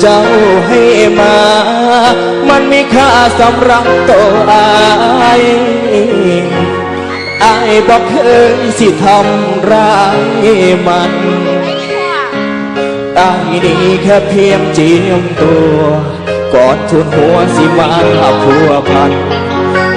เจ้าให้มา มันมีค่าสำหรับตัวอายอายบอกเคยสิทำร้ายมันอายนี่แค่เพียงเจียมตัวกอนทุนหัวสิมาพัวพัน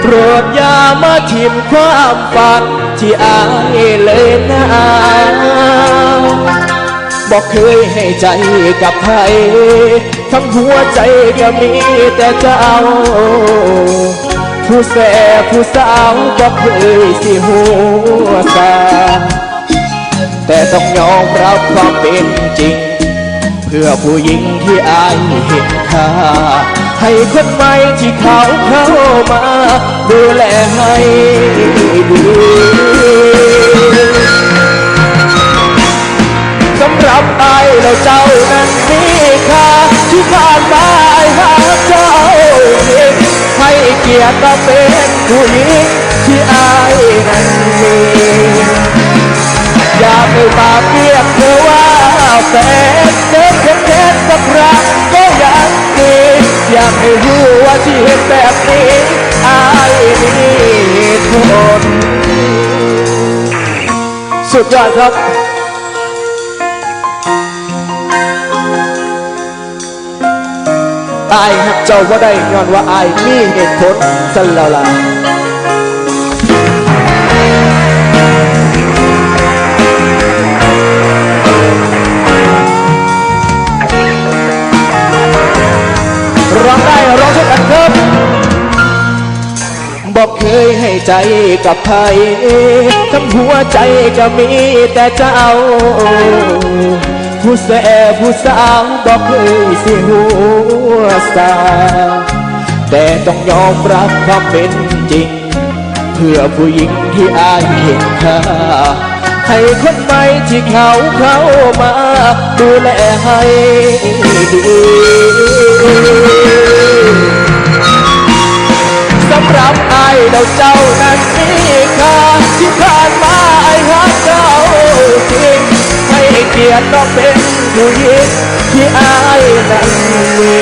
โปรดอย่ามาทิมความฝันที่อายเลยนะ บอกเคยให้ใจกับใครทั้งหัวใจก็มีแต่เจ้า ผู้แสบผู้สาวบอกเคยสิหัวสาแต่ต้องยอมรับความเป็นจริง เพื่อผู้หญิงที่อายเห็นค่าให้คนใหม่ที่เขาเข้ามา ดูแลให้ดี รับอายแล้วเจ้านั้นมีค่าที่ผ่านมาไอายหาเจ้าเองให้เกียรติมาเป็นผู้หญิงที่อายนั้นมีอยากให้มาเรียกเธอว่าแฟนเดินเพียงแค่สักครั้งก็ยังดีอยากให้รู้ว่าที่เห็นแบบนี้อายมีเหตุผลสุดยอดครับ อายหักเจ้าว่าได้ย้อนว่าอายมีเหตุผลสันแล้วล่ะร้องได้ร้องช่วยกันครับบอกเคยให้ใจกับใครทั้งหัวใจก็มีแต่เจ้า ผู้แสบผู้สาวบอกเคยสิหัวสาแต่ต้องยอมรับความเป็นจริง เพื่อผู้หญิงที่อายเห็นค่าให้คนใหม่ที่เขาเข้ามา ดูแลให้ดีสำหรับไอ้เราเจ้านั้นมีค่าที่ผ่านมา กียรติน้องเป็นผู้หญิงที่ไอ้นั้นมี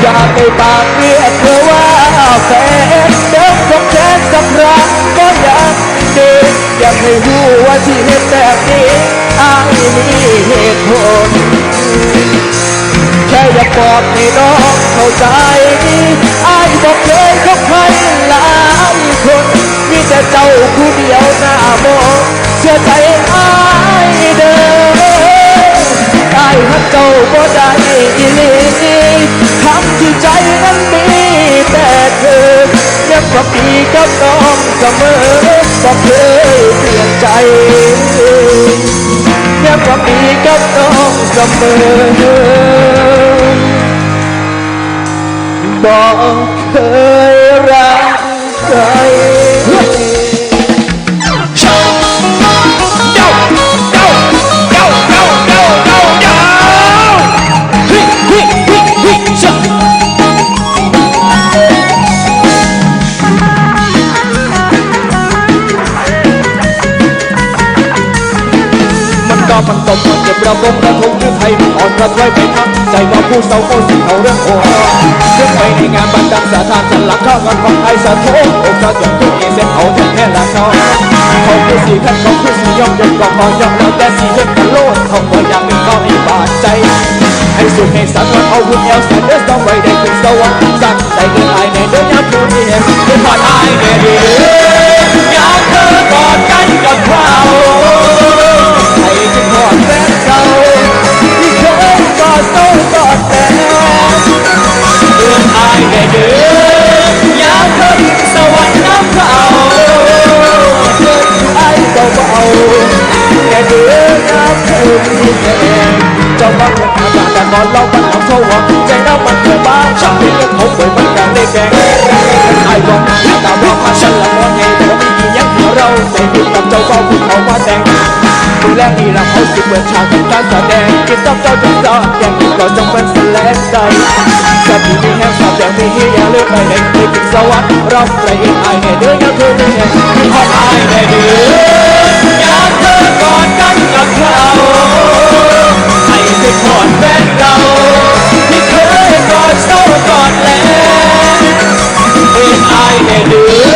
อยากให้ปากเรียกเธอว่าแฟนเดิมของแทนสักครั้งก็ยังดีอยากให้รู้ว่าที่เห็นแบบนี้ไอ้มีเหตุผลแค่อยากบอกให้น้องเข้าใจอายบอกเคยคบใครหลายคนมีแต่เจ้าผู้เดียวหน้ามองเชื่อใจไอ้ายเด้อ ไอ้ายฮักเจ้าบ่ได้อีหลีคำที่ใจนั้นมีแต่เธอยังความดีกับน้องเสมอบอกเคยเปลี่ยนใจยังความดีกับน้องเสมอบอกเคยรักใคร ระบมระทมหรือไทยมันอ่อนระทวยไปทั้งใจว่าผู้เศร้าโอ้สิเขาเรื่องโอ้ขึ้นไปในงานบันดังสาธารสลักข้ากันของไทยสะโทกอกจะจบทุกทีเส้นเอาแท้แท้ละน้องเขาคือสีขั้นเขาคือสีย่อมยนกองมอยอมแล้วแต่สีเห็นกันโลดเขาก็อยากเป็นเขาให้บาดใจให้สุดให้สักวันเอาหุ่นเอวแสนเดสต้องไว้ได้ถึงสวรรค์สั่งใจเกินอายในเดินยามผู้นี้เห็นเป็นพอดอายแน่ดี เบาแน่เด้ออยากเธอมีแฟนเจ้าบ้านอาจารย์แต่ก่อนเรามันเอาเท่าหวังใจน้ำมันเกิดบ้านชอบที่เรื่องผมป่วยมันกันได้แก่ไอ้บอกตามว่ามาฉันละมอนไงแต่ว่ามีย่างเราใจติดกับเจ้าเบาผู้เขามาแต่งดูแลนี่ละเขาสิเปิดฉากทำการแสดงกินกับเจ้าจนจอดอย่างก็จงเป็นสลงใจจะมีแห้งสอบอย่างมีเฮียเลือกไปเห็นที่ถึงสวรรค์รับใจไอเนี่ยเดือยังคือไม่เห็นที่ฮอไอ้เนี่ยเดื อยากเธอกอดกันกับเราให้ได้กอดแฟนเราที่เคยกอดเศร้ากอดแลงเป็นอายแน่ดื้อ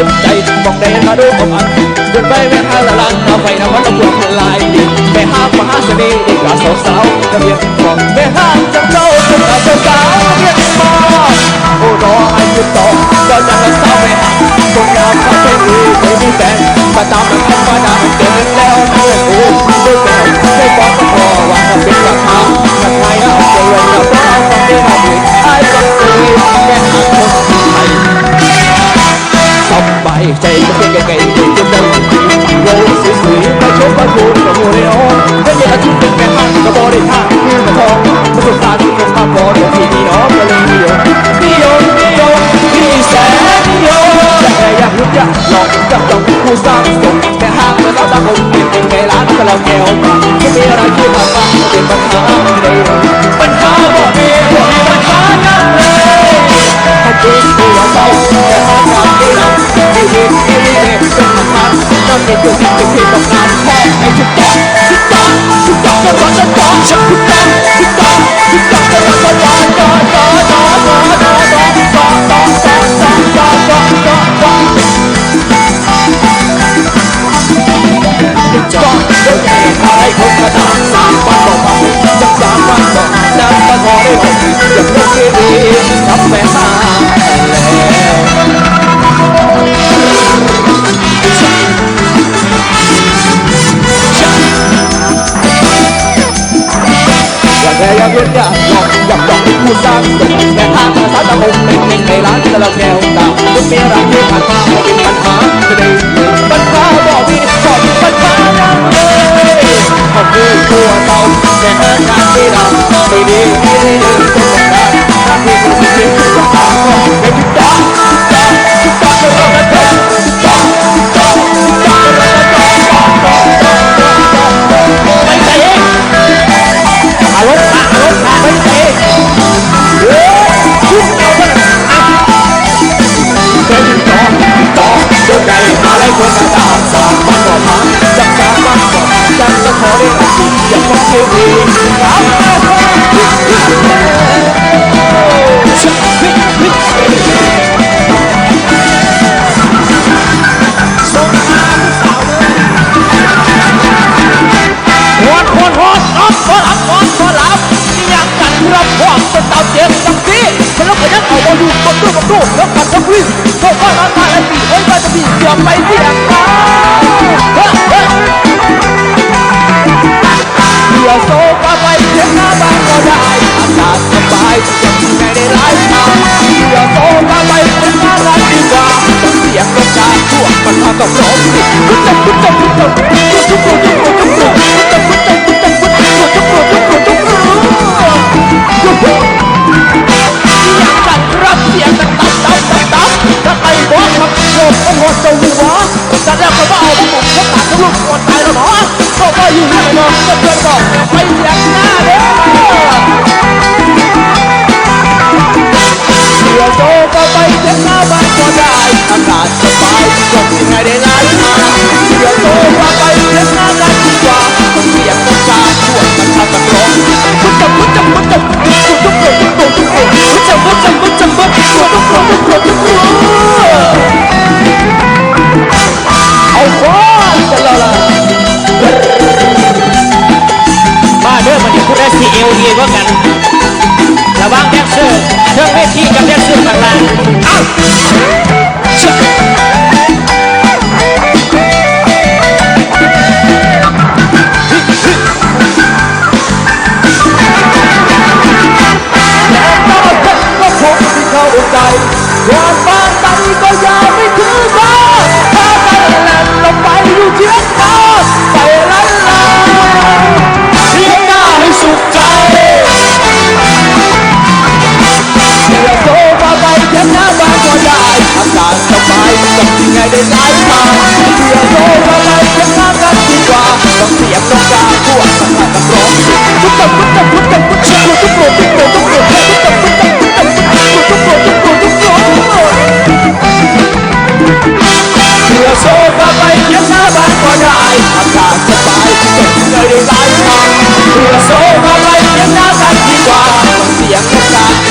จ็บใจมองได้มาดูผมอันเดินไปแม่หาละลังเอาไฟน้ำมันต้องปวดลายดินแม่ห้าฟ้าเสน่ห์เด็กกสาวสาวกระเบียงบองแม่ห้ามจังเจ้า เอใจก็เพ่งไก่ไก่เด็กจะดังจริงโลสวยๆมาชมมาดูกับโมเดลก็เนี่ยที่เป็นแม่ห้างก็บริษัทคือมาทองประสบการณ์ที่ผมมาบอเดี๋ยวพี่นี่น้องก็เลยนิยมนิยมนิยมพี่แสนนิยมแต่อยากรู้อยากลองจับต้องผู้สร้างสมแต่ห้างก็รัาตาคนเป็นไงร้านก็เราแก้วมาจะมีอะไรที่มาบ้างเป็นปัญหาเลยปัญหาบ่มีบ่มีปัญหากันเลย Thank you. เย็นอยากหยอกอยากหยอกพูดสร้างเด็แต่ทางภาษาตะมุงเป็นเก่งในร้านตะลังแก้วต่างป็นมียรักที่ผ่านมาเป็นปัญหาจะได้ วกัดแล้ววิ่งเข้าบ้านร้านตายไอ้ปีเฮ้ยบ้านจะบีเสียงไปเสียงมาเฮ้ยเฮ้ยเรือโซฟาไปเทียงหน้าบ้านก็ได้อากาศสบายยังไม่ได้ไล่ทางเรือโซฟาไปเทียงหน้าร้านดีกว่าต้องเสียงต้องการพวกมันพากับร้องพุทธพุทธพุทธพุทธพุทธพุทธพุทธพุทธพุทธพุทธพุทธพุทธพุทธพุทธพุทธพุทธพุทธพุทธยังสั่นรับเสียง ตับตับตับตับตับถ้าใครบอกคำโกรธก็หมดตัวหัวแต่แล้วก็ว่าเอาพวกผมเขาตัดทั้งลูกหมดตายแล้วเนาะเขาก็อยู่ในนอนก็เพื่อนบอกไปเสียงหน้าเด้อเรือโซก็ไปเทียงหน้าบ้านก็ได้อากาศสบายจบยังไงได้ไล่มาเรือโซก็ไปเทียงหน้า 什么我都不能。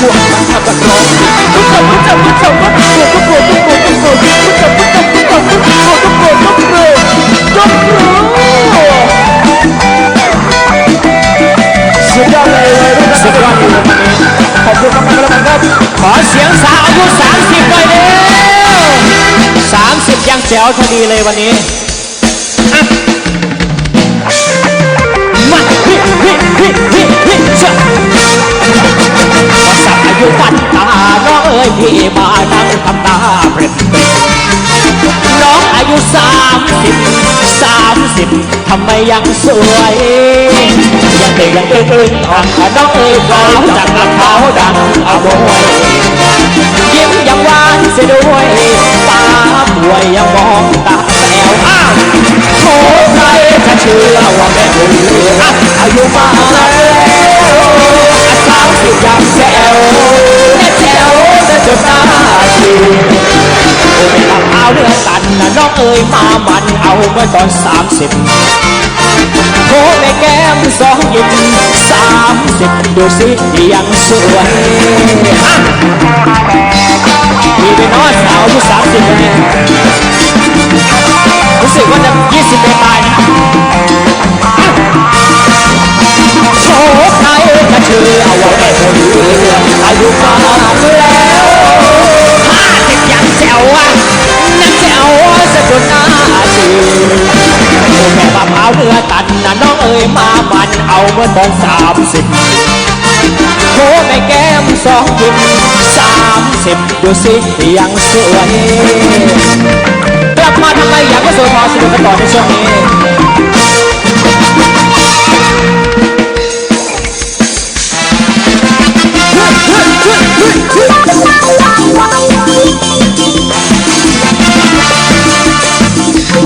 ช่วงที่มันทำกับร้องผู้ชมผู้ชมผู้ชมว่าโกรธก็โกรธก็โกรธก็โกรธผู้ชมผู้ชมผู้ชมก็โกรธก็โกรธก็โกรธก็โกรธสุดยอดเลยเลยรุ่นสุดยอดเลยขอบคุณมากๆครับขอเสียงสาวอายุ30หน่อยเร็ว30 ยังแจ๋วพอดีเลยวันนี้มาฮิฮิฮิฮิฮิเช อว่าสันตาน้องเอ้ยพี่มานั่งทำตาเปรตน้องอายุสามสิบสามสิบทำไมยังสวยยังเด็กยังเอ้ยเอ้ยทองน้องเอ้ยขาวจากกระเท้าดังอโมยยิ้มยังหวานเสียด้วยตาป่วยยังมองตาแป๋วอ้าวโอ้ใครจะเชื่อว่าแม่บุญเลืออายุมากแล้ว สามสิบยังแจ๋วแม่แจ๋วจะจนหน้าชีโอ้ไม่ทำเอาเรื่องกันนะน้องเอ๋ยมามันเอาเมื่อตอนสามสิบโอ้แม่แก้มสองยิ้มสามสิบดูสิยังสวยอะมีไปน้อยสาวอายุสามสิบเนี่ยรู้สึกว่าจะยี่สิบไปปลายนะ เชื่อว่าแม่คนเรืออายุมากแล้วห้าสิบยังแจ๋วอะนั่นแจ๋วสะดุดหน้าชีโอ้แม่มะพร้าวเนื้อตันนะน้องเอ๋ยมามันเอาเมื่อตอนสามสิบโอ้แม่แก้มสองยิ้มสามสิบดูสิยังสวยกลับมาทำไมอยากก็สวยพอสนุกกันต่อในช่วงนี้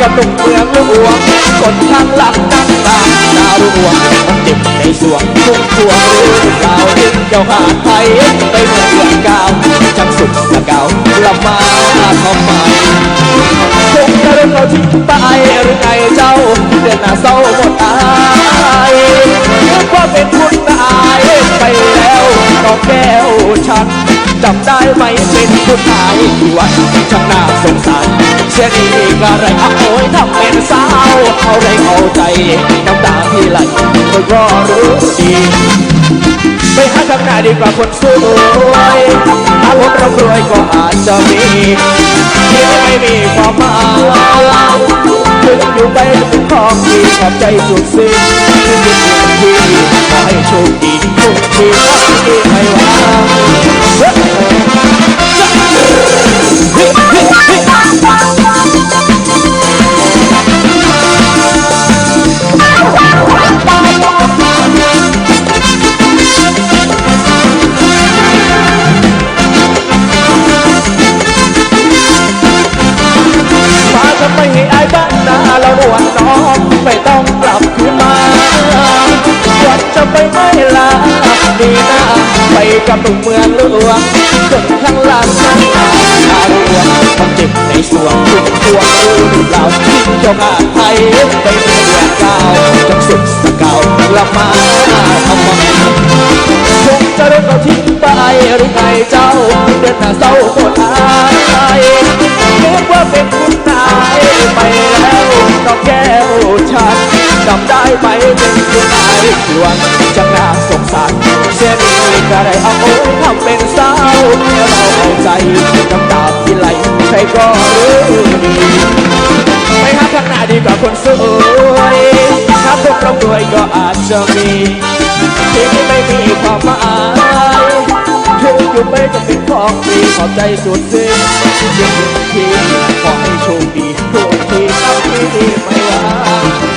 กับตุ่มเมืองหลวงกดทางหลังนั่งตาดาวหลวงมันติดในสวงทุ่งทวงรือเปล่าดิ้นเจ้าหาไทยไปเมืองเดือเก้าจังสุดละเก่าละมาทำไมคงจะเรื่องเราทิ้งไปหรือไงเจ้าเดือนหน้าเศร้าหมดอายนึกว่าเป็นคุณนะแก้วฉัน จำได้ไหมเป็นผู้ชายที่วัดช่างน่าสงสารเสียดีกระไรเอาโอยทำเป็นสาว เอาไรเอาใจน้ำตาที่ไหลก็ก็รู้ดีไปหาทางหน้าดีกว่าคนสวยถ้าผมร่ำรวยก็อาจจะมีที่ไม่มีความหมายถึงอยู่ไปเป็นของดีขอบใจสุดสิ้นที่มีที่ขอให้โชคดีทุกที เจ็บในสวงทุกตัวงรู้เราที่เจ้าข้าไทยไปเมืองเก่าจงสุดสเก่ากลับมา เริ่มเอาทิ้งไปหรือไงเจ้าเดินหน้าเศร้าโคตรอายนึกว่าเป็นคุณนายไปแล้วน้องแก้วฉันจำได้ไหมเป็นคุณนายที่วันจังน่าสงสารเสียดีก็ได้เอาโอ้ทำเป็นเมื่อเราเอาใจน้ำตาที่ไหลใครก็รู้ดีไปหาข้างหน้าดีกว่าคนสวยถ้าพวกเรารวยก็อาจจะมีที่ มีความหมายถึงอยู่ไปจะเป็นของดีขอบใจสุดสิ้นยังทีขอให้โชคดีทุกทีครับที่ไม่ว่า